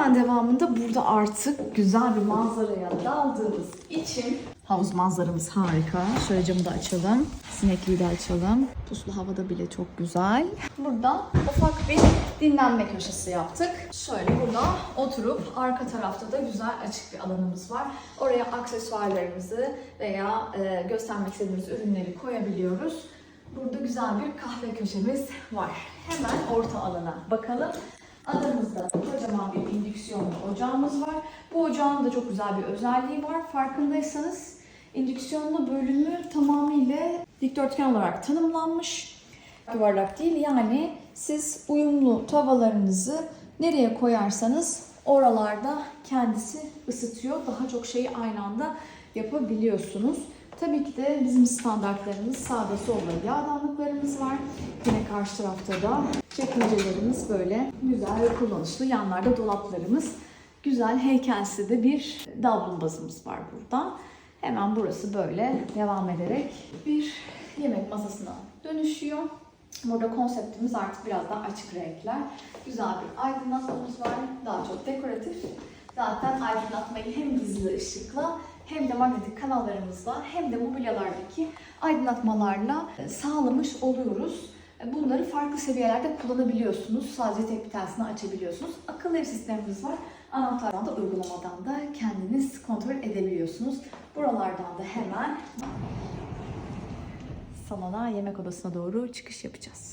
Hemen devamında burada artık güzel bir manzaraya daldığımız için havuz manzaramız harika. Şöyle camı da açalım. Sinekliği de açalım. Puslu havada bile çok güzel. Burada ufak bir dinlenme köşesi yaptık. Şöyle burada oturup arka tarafta da güzel açık bir alanımız var. Oraya aksesuarlarımızı veya e, göstermek istediğimiz ürünleri koyabiliyoruz. Burada güzel bir kahve köşemiz var. Hemen orta alana bakalım. Adamızda kocaman bir indüksiyonlu ocağımız var. Bu ocağın da çok güzel bir özelliği var. Farkındaysanız indüksiyonlu bölümü tamamıyla dikdörtgen olarak tanımlanmış. Yuvarlak değil yani siz uyumlu tavalarınızı nereye koyarsanız oralarda kendisi ısıtıyor. Daha çok şeyi aynı anda yapabiliyorsunuz. Tabii ki de bizim standartlarımız sağda solda yağdanlıklarımız var. Yine karşı tarafta da çekincelerimiz böyle güzel ve kullanışlı. Yanlarda dolaplarımız. Güzel heykelsi de bir davlumbazımız var burada. Hemen burası böyle devam ederek bir yemek masasına dönüşüyor. Burada konseptimiz artık biraz daha açık renkler. Güzel bir aydınlatmamız var. Daha çok dekoratif. Zaten aydınlatmayı hem gizli ışıkla hem de magnetik kanallarımızla hem de mobilyalardaki aydınlatmalarla e, sağlamış oluyoruz. E, Bunları farklı seviyelerde kullanabiliyorsunuz. Sadece tek bir açabiliyorsunuz. Akıllı ev sistemimiz var. Anahtardan da uygulamadan da kendiniz kontrol edebiliyorsunuz. Buralardan da hemen salona, yemek odasına doğru çıkış yapacağız.